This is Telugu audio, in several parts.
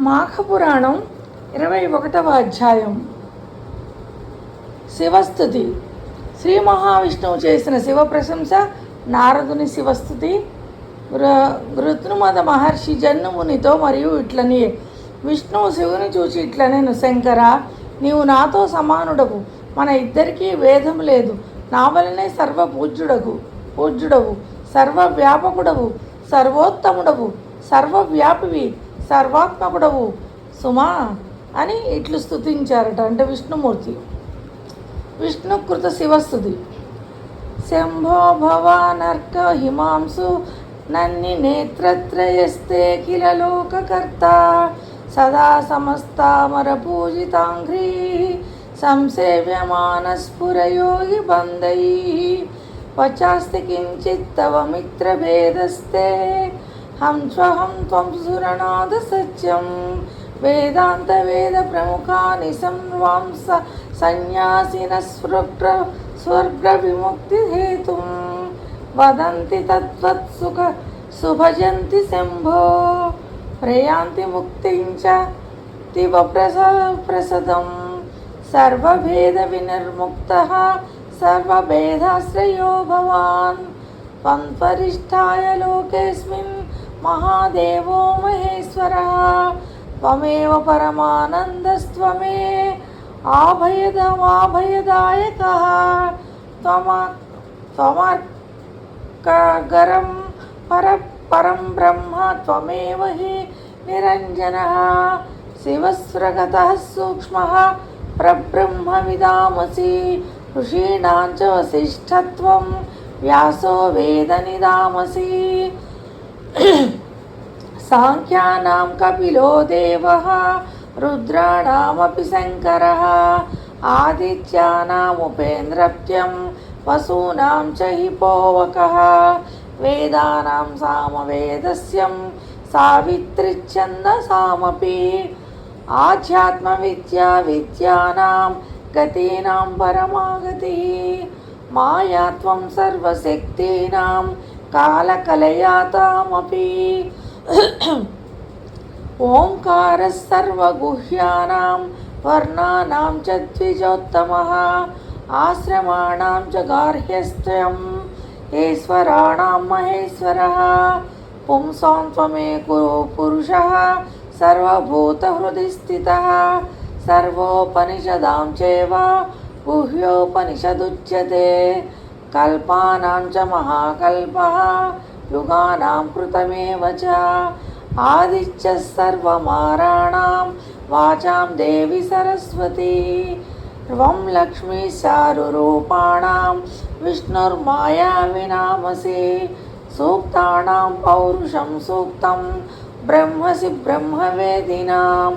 మాఘపురాణం ఇరవై ఒకటవ అధ్యాయం. శివస్థుతి. శ్రీ మహావిష్ణువు చేసిన శివ ప్రశంస నారదుని శివస్థుతి గృ మహర్షి జన్మునితో మరియు ఇట్లని. విష్ణువు శివుని చూచి ఇట్లనేను శంకర నీవు నాతో సమానుడవు. మన ఇద్దరికీ వేదం లేదు. నా వలనే సర్వ పూజ్యుడకు పూజ్యుడవు. సర్వ వ్యాపకుడవు సర్వోత్తముడవు. సర్వవ్యాపివి. సర్వాత్మకుడవు. సుమా అని ఇట్లు స్తుతించారట అంటే విష్ణుమూర్తి. విష్ణుకృత శివస్థుతి. శంభో భవానర్క హిమాంసు నన్ని నేత్రత్రయస్తే కిల లోకకర్త. సదా సమస్తామర పూజితాంఘ్రీ సంసేవ్యమానస్ఫురయోగి బంధై వచాస్తి కించిత్తవ మిత్రభేదస్తే హంస్వహం త్వం సురనాథ సత్యం. వేదాంత వేద ప్రముఖాని సంవాంస సన్యాసిన స్వర్గ స్వర్గ విముక్తి హేతు. వదంతి తత్వత్ సుఖ సుభజంతి శంభో. ప్రయాంతి ముక్తించ తివ ప్రస ప్రసదం. సర్వభేద వినిర్ముక్త సర్వభేదాశ్రయో భవాన్. త్వం పరిష్టాయ లోకేస్మిన్ महादेव महेश्वरः, त्वमेव परमानन्दस्त्वमे आभयदमाभयदायकः त्वमा, त्वमर्कगरं पर, परं ब्रह्म, त्वमेव हि निरञ्जनः। शिवस्रगतः सूक्ष्मः, प्रब्रह्मविदामसि ऋषीणां च वसिष्ठत्वं व्यासो वेदनिदामसि। సాంఖ్యానాం కపిలో దేవ రుద్రాణమపి శంకర ఆదిత్యానాముపేంద్రప్యం వసూనాం చ హిపోవక వేదానాం సామవేదస్యం సావిత్రిఛందసామపి ఆధ్యాత్మవిద్యా విద్యానాం గతీనాం పరమాగతి మాయాత్వం సర్వశక్తీనాం सर्वशक्तीनां कालकलयातामपि। ओङ्कारः सर्वगुह्यानां वर्णानां च द्विजोत्तमः आश्रमाणां च गार्ह्यस्त्वम् ईश्वराणां महेश्वरः कल्पानां च महाकल्पः, युगानां कृतमेव च। आदित्यः सर्वमाराणां, वाचां देवि सरस्वती। त्वं लक्ष्मीशारुरूपाणां विष्णुर्माया विनामसि। सूक्तानां पौरुषं सूक्तं, ब्रह्मसि ब्रह्मवेदिनां।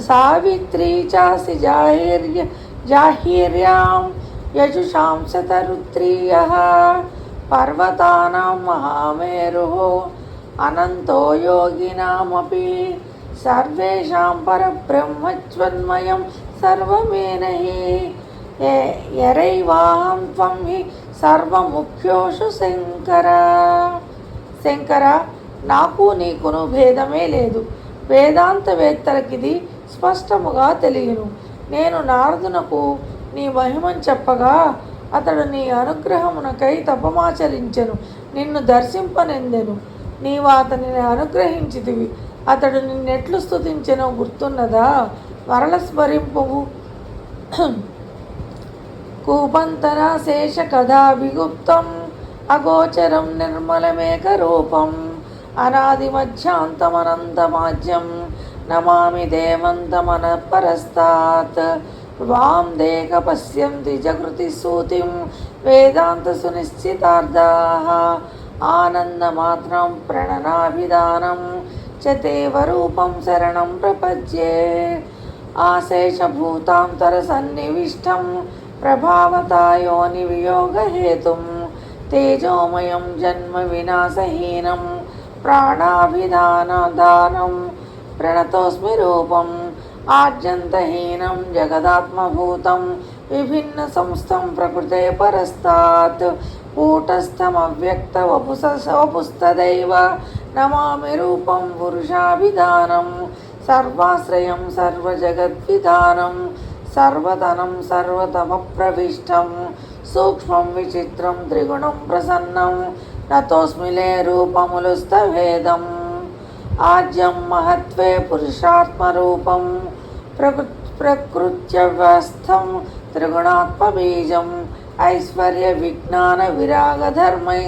सावित्री चासि जाहिर्य जाहिर्यां यजुषां शतरुद्रीयः पर्वतानां महामेरुः अनन्तो योगिनामपि सर्वेषां परब्रह्मज्वन्मयं सर्वमेनहि यरैवाहं त्वं हि సర్వముఖ్యోషు శంకర శంకర నాకు నీకును భేదమే లేదు వేదాంతవేత్తలకిది స్పష్టముగా తెలియను నేను నారదునకు నీ మహిమని చెప్పగా అతడు నీ అనుగ్రహమునకై తపమాచరించెను నిన్ను దర్శింపనెందెను. నీవు అతనిని అనుగ్రహించితివి. అతడు నిన్నెట్లు స్థుతించెనో గుర్తున్నదా? మరల స్మరింపువు కూపంతరా శేష కథా విగుప్తం అగోచరం నిర్మలమేకరూపం అనాది మధ్యాంతమనంతమాజ్యం నమామి దేవంతమన పరస్తాత్ వాం దేక పశ్యంతి జగృతి సూతిం వేదాంత సునిశ్చితార్థాः ఆనందమాత్రం ప్రణనాభిధానం చ శరణం ప్రపద్యే ఆశేషభూతాంతరసన్నివిష్టం ప్రభావతాయోని వియోగహేతుం తేజోమయం జన్మ వినాశహీనం ప్రాణాభిధానదానం ప్రణతోస్మి రూపం ఆద్యంతహీనం జగదాత్మభూతం విభిన్న సంస్థం ప్రకృతే పరస్తాత్ కూటస్థమవ్యక్త వపుస వపుస్తదైవ నమామి రూపం పురుషాభిధానం సర్వాశ్రయం సర్వజగద్విధానం సర్వతనం సర్వతమప్రవిష్టం సూక్ష్మం విచిత్రం త్రిగుణం ప్రసన్నం నతోస్మిలే రూపములుస్తవేదం ఆజ్యం మహత్వే పురుషాత్మరూపం ప్రకృ ప్రకృత్యవస్థం త్రిగుణాత్మబీజం ఐశ్వర్య విజ్ఞాన విరాగధర్మై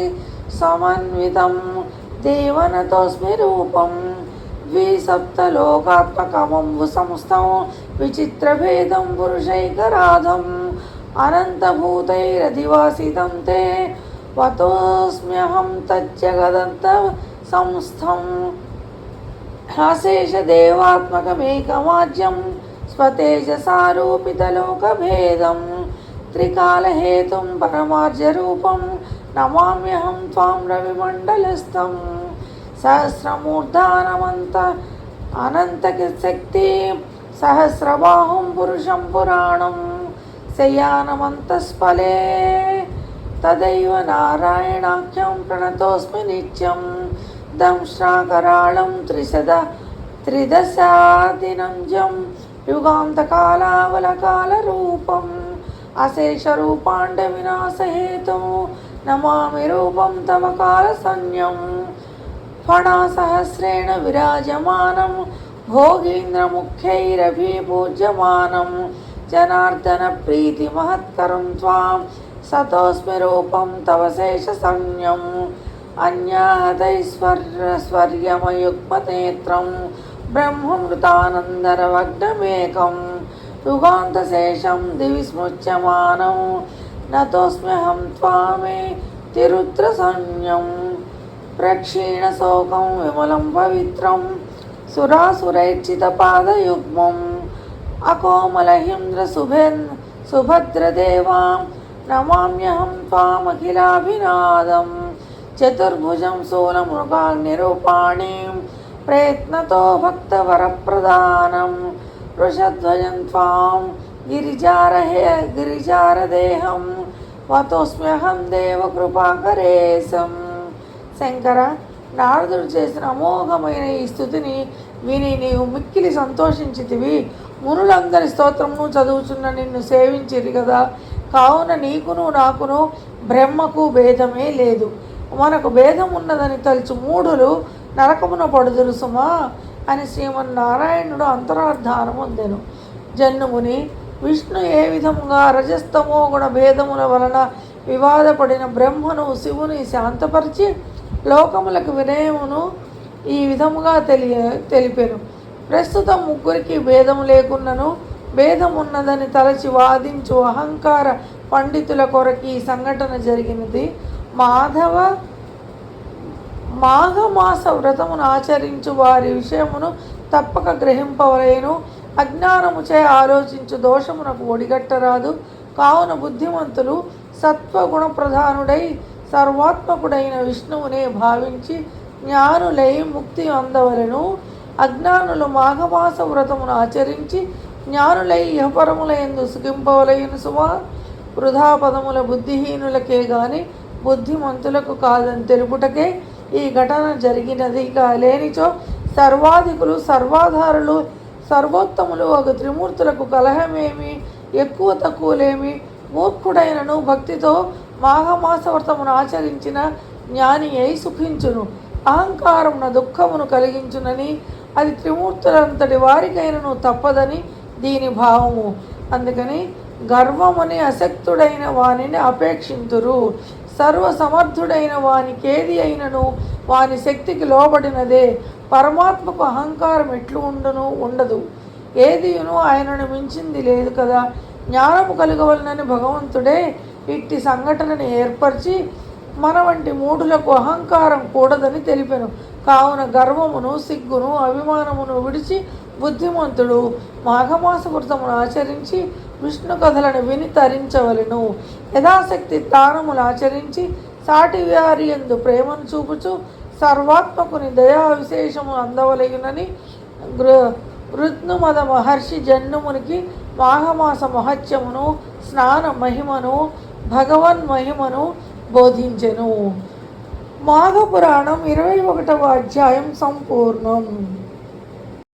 సమన్వితం దేవనతోస్మి రూపం ద్విసప్తలోకాత్మకమంబు సంస్థం విచిత్రభేదం పురుషైకరాధం అనంతభూతైరధివాసితం తే వతోస్మ్యహం తజ్జగదంత సంస్థం అశేషదేవాత్మకమేకమాజ్యం స్వతేజసారూపితలోకభేదం త్రికాలహేతుం పరమార్జరూపం నమామ్యహం త్వాం రవిమండలస్థం సహస్రమూర్ధానమంత అనంతశక్తి సహస్రబాహుం పురుషం పురాణం శయానమంతస్ఫలే తదైవ నారాయణాఖ్యం ప్రణతోస్మి నిత్యం దంశ్రాకరాళం త్రిశద త్రిదశాదినంజం యుగాంతకాలావలకాలరూపం అశేషరూపాండ వినాశహేతు నమామి రూపం తవ కాలసన్యం ఫణాసహస్రేణ విరాజమానం భోగీంద్రముఖ్యైరభిపూజ్యమానం జనార్దన ప్రీతిమహత్కరం త్వాం సతోస్మి రూపం తవ బ్రహ్మమృతానందరవగ్నమేకం యుగాంతశేషం దివి స్మృత్యమానం నతోస్మ్యహం త్వామే తిరుత్రసంజ్ఞం ప్రక్షీణశోకం విమలం పవిత్రం సురాసురైర్చితపాదయుగ్మం అకోమలహింద్రశుభేన్ సుభద్రదేవాం నమామ్యహం త్వామఖిలాభినాదం చతుర్భుజం శూలమృగాగ్నిరూపాణీం ప్రయత్నతో భక్తవరప్రదానం వృషధ్వజం త్వాం గిరిజారహే గిరిజారదేహం వతోస్మ్యహం దేవకృపాకరేశం శంకర నారదుడు చేసిన అమోఘమైన ఈ స్థుతిని విని నీవు మిక్కిలి సంతోషించితివి. మునులందరి స్తోత్రమును చదువుచున్న నిన్ను సేవించిరి కదా. కావున నీకును నాకును బ్రహ్మకు భేదమే లేదు. మనకు భేదం ఉన్నదని తలుచు మూఢులు నరకమున పడుదురు సుమా అని శ్రీమన్నారాయణుడు అంతరార్థానం పొందెను. జన్ముని విష్ణు ఏ విధముగా రజస్తమో గుణ భేదముల వలన వివాదపడిన బ్రహ్మను శివుని శాంతపరిచి లోకములకు వినయమును ఈ విధముగా తెలియ తెలిపెను. ప్రస్తుతం ముగ్గురికి భేదము లేకున్నను భేదమున్నదని తలచి వాదించు అహంకార పండితుల కొరకు ఈ సంఘటన జరిగినది. మాధవ మాఘమాస వ్రతమును ఆచరించు వారి విషయమును తప్పక గ్రహింపవలేను. అజ్ఞానముచే ఆలోచించు దోషమునకు ఒడిగట్టరాదు. కావున బుద్ధిమంతులు సత్వగుణ ప్రధానుడై సర్వాత్మకుడైన విష్ణువునే భావించి జ్ఞానులై ముక్తి అందవలను. అజ్ఞానులు మాఘమాస వ్రతమును ఆచరించి జ్ఞానులై ఇహపరములయందు సుఖింపవలయను సుమా వృధా పదముల బుద్ధిహీనులకే గాని బుద్ధిమంతులకు కాదని తెలుపుటకే ఈ ఘటన జరిగినది. లేనిచో సర్వాధికులు సర్వాధారులు సర్వోత్తములు ఒక త్రిమూర్తులకు కలహమేమి? ఎక్కువ తక్కువలేమి? మూర్ఖుడైనను భక్తితో మాఘమాసవ్రతమును ఆచరించిన జ్ఞాని అయి సుఖించును అహంకారమున దుఃఖమును కలిగించునని అది త్రిమూర్తులంతటి వారికైనను తప్పదని దీని భావము. అందుకని గర్వమని అసక్తుడైన వానిని అపేక్షింతురు. సర్వసమర్థుడైన వానికేది అయినను వాని శక్తికి లోబడినదే. పరమాత్మకు అహంకారం ఎట్లు ఉండును? ఉండదు. ఏదియును ఆయనను మించింది లేదు కదా. జ్ఞానము కలగవలనని భగవంతుడే ఇట్టి సంఘటనని ఏర్పరిచి మన వంటి మూఢులకు అహంకారం కూడదని తెలిపెను. కావున గర్వమును సిగ్గును అభిమానమును విడిచి బుద్ధిమంతుడు మాఘమాస వ్రతమును ఆచరించి విష్ణు కథలను విని తరించవలెను. యథాశక్తి తానములు ఆచరించి సాటి వారి ఎందు ప్రేమను చూపుచు సర్వాత్మకుని దయా విశేషము అందవలయునని గృ మహర్షి జన్మునికి మాఘమాస మహత్యమును స్నాన మహిమను భగవన్ మహిమను బోధించెను. మాఘపురాణం ఇరవై ఒకటవ అధ్యాయం సంపూర్ణం.